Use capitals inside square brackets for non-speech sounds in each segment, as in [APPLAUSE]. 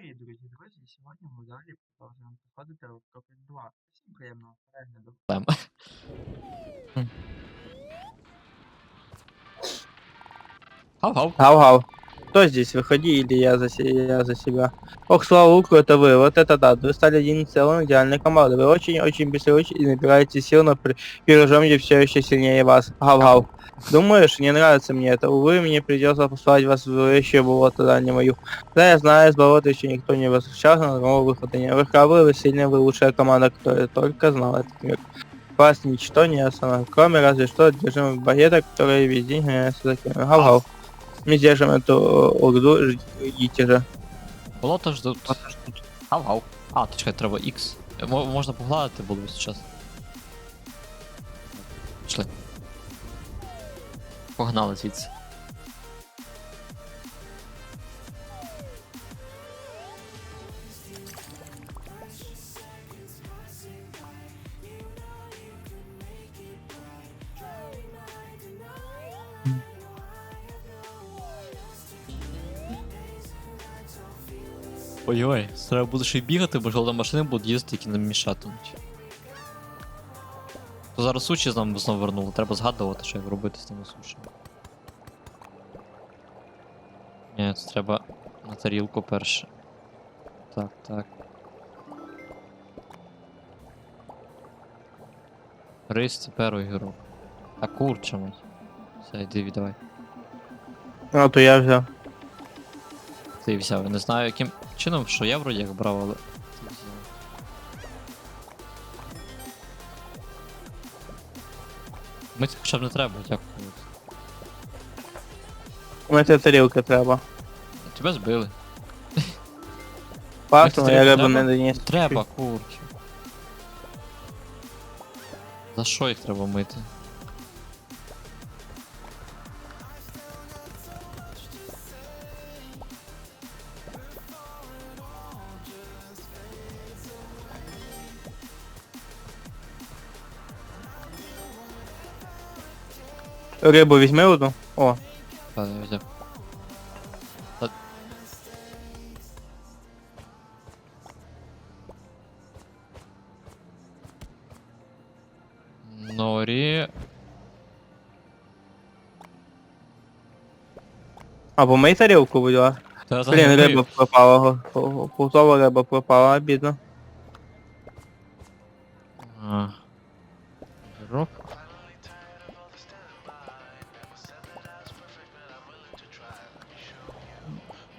Привіт, друзі, друзі. Сьогодні ми далі продовжуємо проходити Rocket 2. Всім приємного перегляду. Гав-гав. Гав-гав. Кто здесь? Выходи или я за, се- я за себя. Ох, слава Уку, это вы. Вот это да. Вы стали одним целым идеальной командой. Вы очень-очень быстры и набираете сил, но при первом я все еще сильнее вас. Гав-гав. Думаешь, не нравится мне это. Увы, мне придется послать вас в еще болото, да, не мою. Да, я знаю, с болота еще никто не возвращался, но другого выхода не Вы храбрые, вы сильные, вы лучшая команда, которая только знала этот мир. Вас ничто не остановит, кроме разве что одержимых багета, которые весь день гоняются за. Гав-гав. Мы держим эту орду, ждите же. Болото ждут. Болото ждут. Гав-гав. А, то чекай, треба X. Можно Можна погладити було весь час. Пішли. Погнали звідси. Ой-ой, треба буде ще й бігати, бо жолода машини будуть їздити, які нам мішатимуть. То зараз суші з нами знову вернули, треба згадувати, що як робити з тими сушами. Ні, це треба на тарілку перше. Так, так. Рис це перший герой. А курча мать. Все, йди віддавай. А то я взял. Ти взяв. Я не знаю яким чином, що я вроді як брав, але. Ти взяв. Ми хоча б не треба, дякую. Мне эта тарелка треба. Тебе збили. Пасно, я рыбу не треба? донес. Треба, курчу. За що їх треба мити? Рибу візьми одну. О. Ладно, везде. Норі. Або мий тарілку, будь ласка. Блін, риба пропала. го- го- Пузова риба пропала, бідно.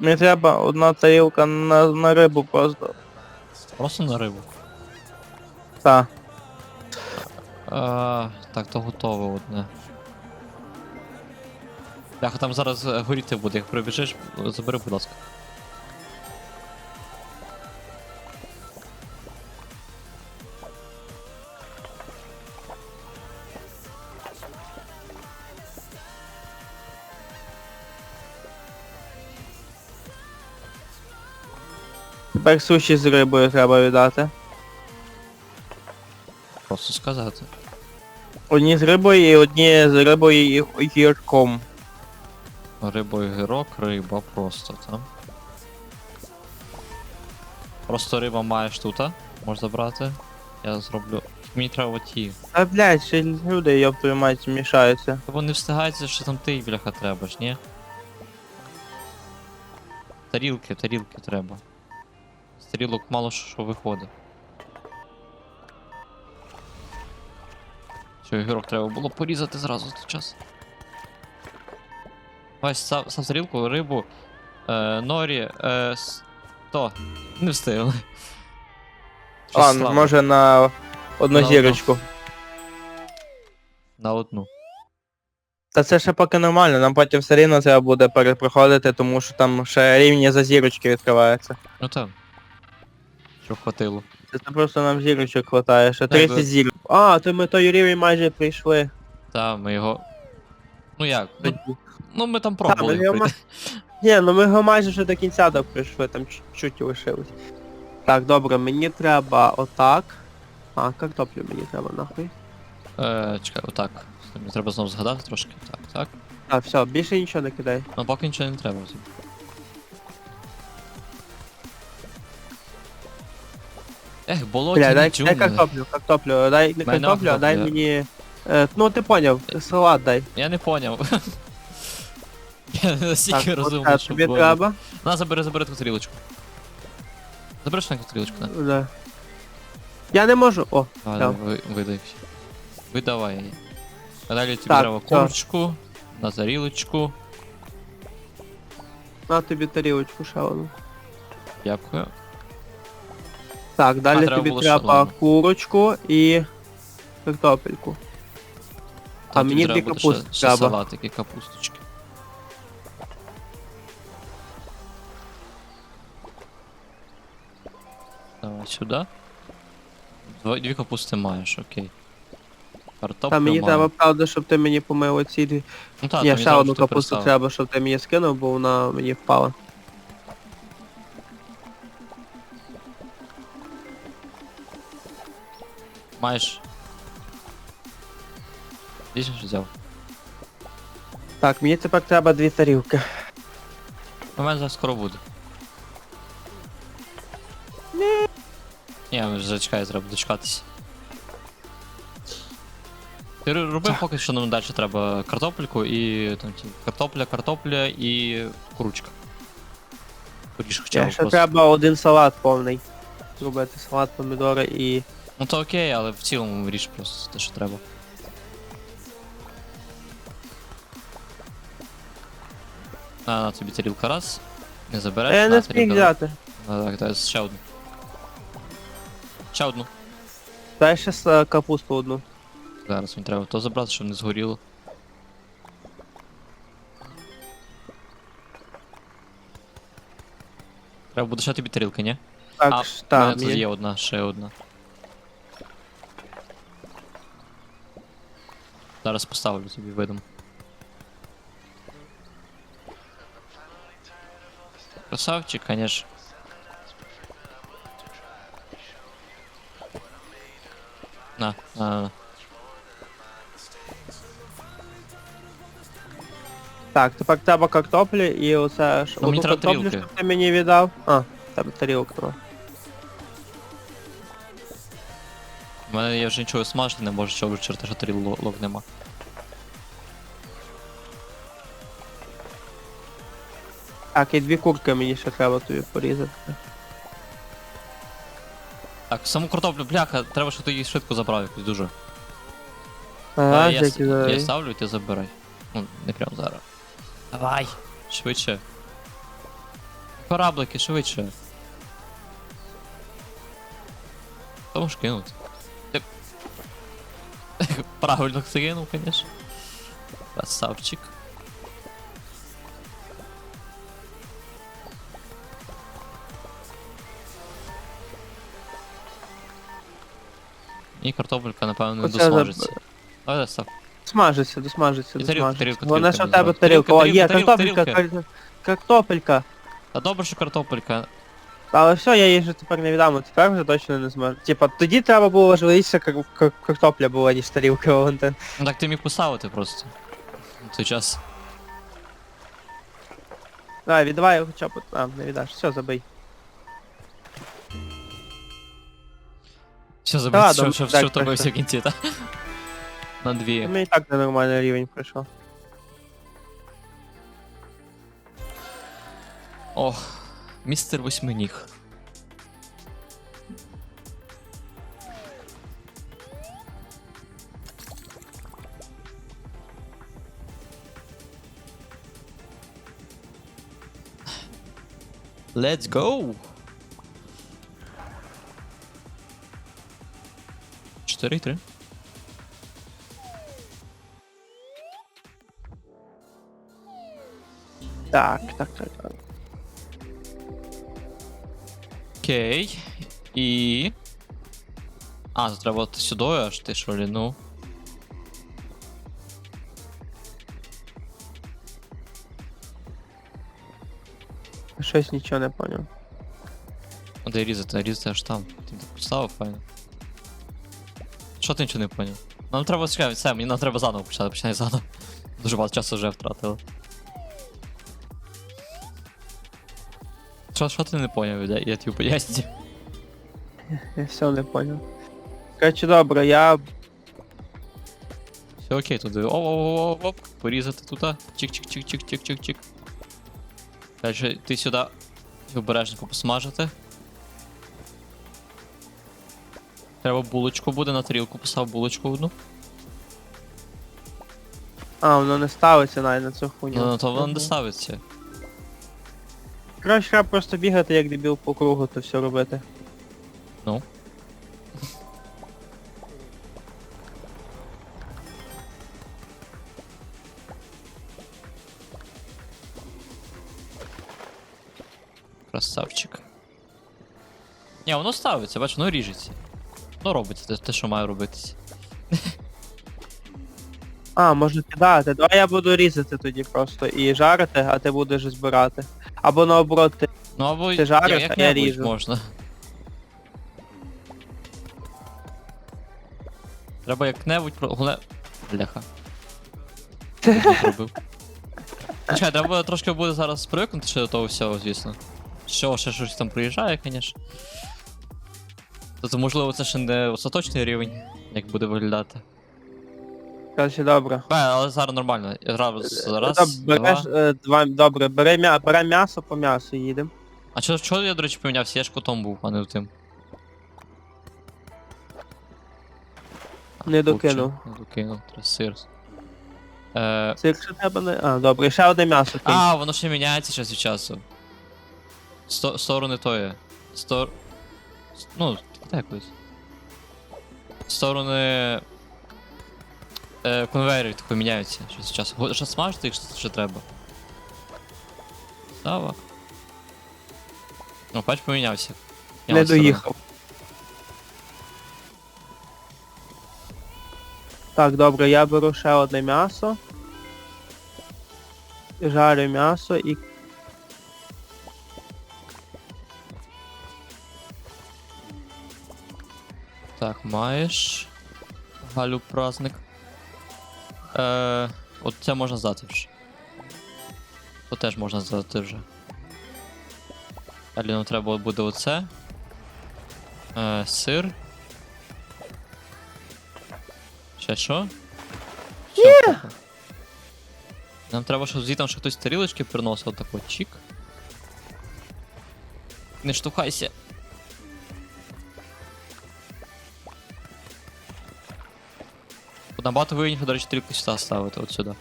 Мне треба одна тарілка на, на рибу просто. Просто на рибу. Та. А, так, то готове одне. Бляха, там зараз е, горіти буде, як прибіжиш, забери, будь ласка. Тепер суші з рибою треба віддати. Просто сказати. Одні з рибою і одні з рибою і гірком. Риба і гірок, риба просто, там. Просто риба маєш тут, а? Можеш забрати. Я зроблю. Мені треба ті. А блядь, ще люди, ёб твою мать, мішаються. Та не встигається, що там ти, бляха, треба ж, ні? Тарілки, тарілки треба. З тарілок мало що виходить. Що, ігрок треба було порізати зразу той час. Ось сам, сам тарілку, рибу, е, норі, е, с- Не встигли. Ладно, слабо. може на одну На одну. зірочку. На одну. Та це ще поки нормально, нам потім все рівно треба буде перепроходити, тому що там ще рівні за зірочки відкриваються. Ну так. Що хватило. Це це просто нам зірочок хватає, ще Так, 30 ви- зірок. А, то ми той рівень майже прийшли. Та, ми його. Ну як? Ну, ну ми там пробували. ми його. Ні, ну ми його майже вже до кінця до прийшли, там чуть-чуть лишилось. Так, добре, мені треба отак. А, картоплю мені треба нахуй. Е, чекай, отак. Мені треба знову згадати трошки. Так, так. Так, все, більше нічого не кидай. Ну поки нічого не треба. Ех, Бля, дай, дай джунгли. картоплю, картоплю, дай не Мене картоплю, а дай картопля. мені. Е, ну ти поняв, салат дай. Я не поняв. [LAUGHS] Я не Так, настільки от, розумний, а що тобі було. треба. На, забери, забери ту тарілочку. Забери швидко тарілочку, на. Да. Я не можу. О, Да. давай, ви- видай. Видавай її. А далі тобі Так, треба курочку, на тарілочку. на тобі тарілочку ще одну. Дякую. Так, далі треба тобі було треба шалом. курочку і картопельку. А Там мені треба дві капусти ще треба. салатики, капусточки. Давай сюди. Дво- Дві капусти маєш, окей. Картоплю Та мені маю. треба, правда, щоб ти мені помив оці дві. Ну так, Ні, тобі ще одну капусту треба, щоб ти мені скинув, бо вона мені впала. Маєш. Дійсно що взяв. Так, мені тепер треба дві тарілки. У мене зараз скоро буде. Ні, ми ж зачекай, треба дочекатися. Ти р- роби поки що нам далі треба картопельку і там ті, картопля, картопля і курочка. Поріж хоча б ще просто. треба один салат повний. Зробити салат, помідори і. Ну то окей, але в цілому ріж просто те, що треба. На, на тобі тарілка раз. Не забереш. Я не зміг взяти. А, Так, так, ще одну. Ще одну. Дай ще с- е, капусту одну. Зараз мені треба то забрати, щоб не згоріло. Треба буде ще тобі тарілка, ні? Так, а, ж, в та, мене тут мені- є одна, ще одна. Зараз поставлю тобі видом. Красавчик, конечно. На, на, на, на. Так, тепер треба картоплі і оце ж Ну, мені одну треба картоплю, тарілки. щоб ти мені віддав. А, в тебе тарілка. ну. Мене я вже нічого смажити не можу, що через те, що тарілок нема. Так, і дві курки мені ще треба тобі порізати. Так, саму картоплю, бляха, треба, щоб ти її швидко забрав якось дуже. Ага, Давай, я, с- я ставлю, ти забирай. Ну, не прям зараз. Давай! Швидше. Кораблики, швидше. Та можеш кинути. Ти... [LAUGHS] Правильно кинув, конечно. Красавчик. І картопелька, напевно, не Оце за- досмажиться. Давай став. Смажиться, досмажиться, І тарілка, досмажиться. тарілка, Вона тарілка ще в мені тебе треба. тарілка. О, Тарілка, є, тарілка, картопелька, тарілка. кар- картопелька. Та добре, що картопелька. Але все, я її вже тепер не віддам, а тепер вже точно не зможу. Типа, тоді треба було важливіше кар- кар- картопля була, ніж тарілка, Валентин. Ну так ти міг поставити просто. На той час. Давай, віддавай хоча б. А, не віддаш. Все, забий. Що Та забити, ладно, що, що, так, що втомився так, в кінці, так? На дві. Мені і так ненормальний рівень пройшов. Ох, містер восьминіг. Let's go! 4-3. Так, так, так, так. Окей. І. А, треба от сюди аж ти що лі, ну. Щось нічого не поняв. Ну, Де різати, а різати аж там. Ти так поставив, файно. Що ти нічого не поняв? Нам треба чекай, все, мені нам треба заново почати, починай заново. Дуже багато часу вже втратили. Що, що ти не поняв, я, я тобі поясню. Я все не понял. Короче, добре, я Все окей, туди. Оп, оп, оп, оп, порізати туди. Чик-чик-чик-чик-чик-чик-чик. Далі ти сюди обережненько посмажити. Треба булочку буде на тарілку, постав булочку одну. А, воно не ставиться навіть на цю хуйню. Ну, то воно не ставиться. Треба просто бігати як дебіл по кругу, то все робити. Ну. Красавчик. Ні, воно ставиться, бач, воно ріжеться. Воно робиться те, те, що має робитися. А, можна кидати. Давай я буду різати тоді просто і жарити, а ти будеш збирати. Або наоборот, ти. Ну або Ти жариш, я- а я ріжу. можна. Треба як-небудь про. Головне. Бляха. Не зробив. Чекай, треба буде трошки буде зараз привикнути ще до того всього, звісно. Що, ще щось там приїжджає, звісно. Тобто, можливо, це ще не остаточний рівень, як буде виглядати. Коротше, добре. Бе, але зараз нормально. Я зараз, раз, Доб- береш, два. е, два, добре, бери м'я, бере м'ясо по м'ясу їдемо. А чого, чого я, до речі, помінявся? Я ж котом був, а не тим. Не докинув. Не докинув, треба сир. Е, Це якщо треба не. А, добре, ще одне м'ясо кинь. а, воно ще міняється час від часу. Сто, сторони тої. Стор... Ну, так якось. Сторони. Е, конвейерів тако міняються час від часу. Що смажити їх ще- треба. Сава. Ну, бач, помінявся. не Мінялась сторона. доїхав. Так, добре, я беру ще одне м'ясо. Жарю м'ясо і. Так, маєш. Галю праздник. Е, от це можна здати вже. То теж можна здати вже. Далі нам треба буде оце. Е, сир. Ще що? Все. Нам треба, щоб звідти хтось тарілочки приносив, так от чік. Не штовхайся. Набагато вигідніше, до речі, тарілки сюди ставити, от сюди.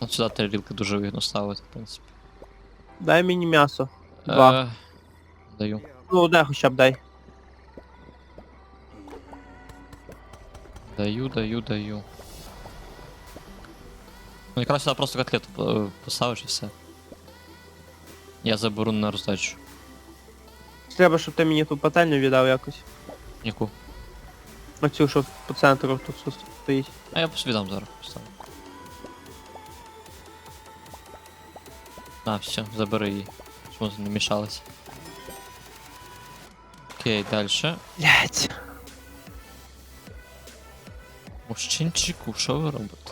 От сюди тарілки дуже вигідно ставити, в принципі. Дай мені м'ясо. Два. Е, даю. Ну, одне хоча б дай. Даю, даю, даю. Ну якраз сюди просто котлету е, поставиш і все. Я заберу на роздачу. Треба, щоб ти мені ту пательню віддав якось. Яку? Оцю, що по центру тут стоїть. А я посвідам зараз поставлю. А, все, забери її. Щоб не мішалось. Окей, дальше. Блять. Мужчинчику, що ви робите?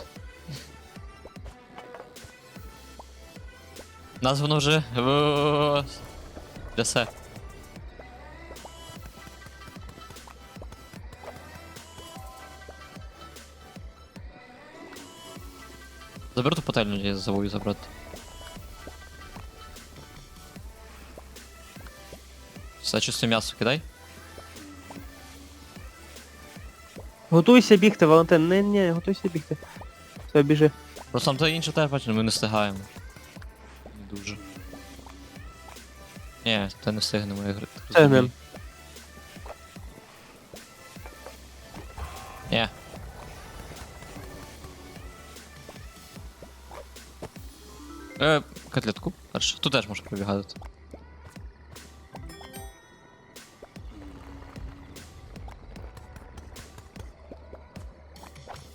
Нас воно вже. в- Трясе. Заберу ту пательню, я забув забрати. Все, чисто м'ясо кидай. Готуйся бігти, Валентин. Не, не, готуйся бігти. Все, біжи. Просто там то інше теж бачиш, ми не встигаємо. Не дуже. Ні, та не встигнемо ігри. так Встигнем. Ні. Е, котлетку перше. Тут теж можна пробігати.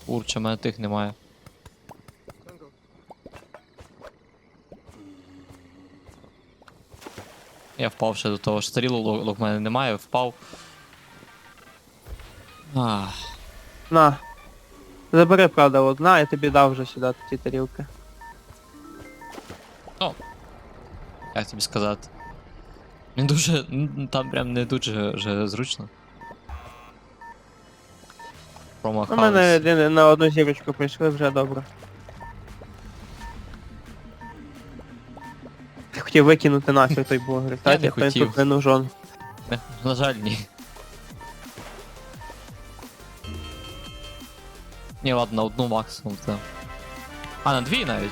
Курча, в мене тих немає. Я впав ще до того ж тарілок в мене немає, впав. Ах, На. Забери, правда, одна, я тобі дав вже сюди ті тарілки. Як тобі сказати? Не дуже. Там прям не дуже вже зручно. У Промахались. мене на одну зірочку прийшли вже добре. Хотів викинути нафіг той бугер. Кстати, не хотів. тут не нужен. На жаль, ні. Ні, ладно, на одну максимум, так. А, на дві навіть.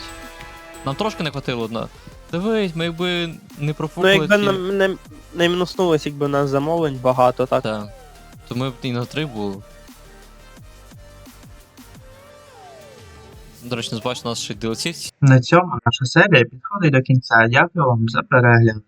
Нам трошки не хватило одна. Дивись, ми якби не Ну профукали. якби ці- нам не, не мінуснулось, якби у нас замовлень багато, так. Так. То ми б і на три були. До речі, не бачу, у нас ще й DLC. На цьому наша серія підходить до кінця. Дякую вам за перегляд.